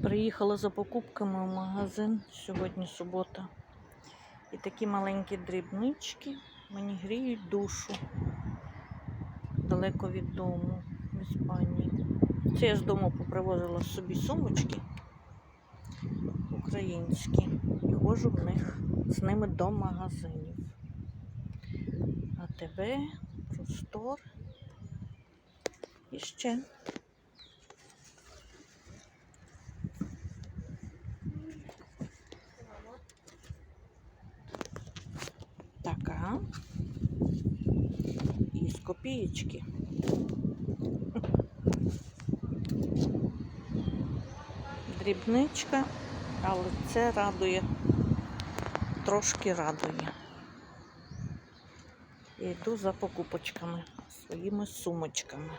Приїхала за покупками в магазин. Сьогодні субота. І такі маленькі дрібнички мені гріють душу далеко від дому в Іспанії. Це я з дому попривозила собі сумочки українські і ходжу в них з ними до магазинів. АТБ, простор і ще. Така. І з копієчки. Дрібничка, але це радує, трошки радує. І йду за покупочками, своїми сумочками.